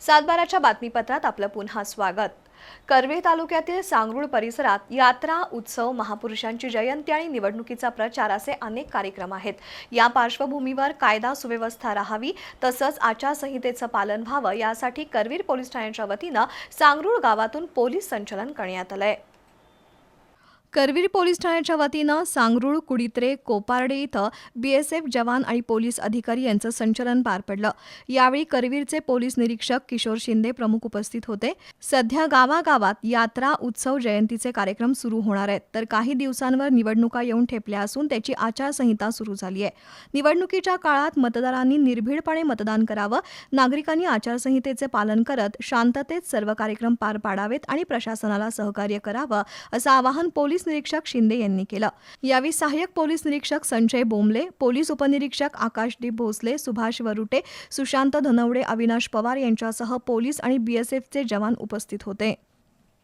सातबाराच्या बातमीपत्रात आपलं पुन्हा स्वागत. कर्वे तालुक्यातील सांगरूळ परिसरात यात्रा उत्सव महापुरुषांची जयंती आणि निवडणुकीचा प्रचार असे अनेक कार्यक्रम आहेत. या पार्श्वभूमीवर कायदा सुव्यवस्था राहावी तसंच आचारसंहितेचं पालन व्हावं यासाठी करवीर पोलीस ठाण्याच्या वतीनं सांगरूळ गावातून पोलीस संचलन करण्यात आलं आहे करवीर पोलीस ठाण्याच्या वतीनं सांगरूळ कुडित्रे कोपार्डे इथं बीएसएफ जवान आणि पोलीस अधिकारी यांचं संचलन पार पडलं. यावेळी करवीरचे पोलीस निरीक्षक किशोर शिंदे प्रमुख उपस्थित होते. सध्या गावागावात यात्रा उत्सव जयंतीचे कार्यक्रम सुरू होणार आहेत. तर काही दिवसांवर निवडणुका येऊन ठेपल्या असून त्याची आचारसंहिता सुरू झाली आहे. निवडणुकीच्या काळात मतदारांनी निर्भीडपणे मतदान करावं नागरिकांनी आचारसंहितेचे पालन करत शांततेत सर्व कार्यक्रम पार पाडावेत आणि प्रशासनाला सहकार्य करावं असं आवाहन पोलीस निरीक्षक शिंदे यांनी केलं. यावेळी सहाय्यक पोलीस निरीक्षक संजय बोंबले पोलीस उपनिरीक्षक आकाशदीप भोसले सुभाष वरुटे सुशांत धनवडे अविनाश पवार यांच्यासह पोलीस आणि बीएसएफचे जवान उपस्थित होते.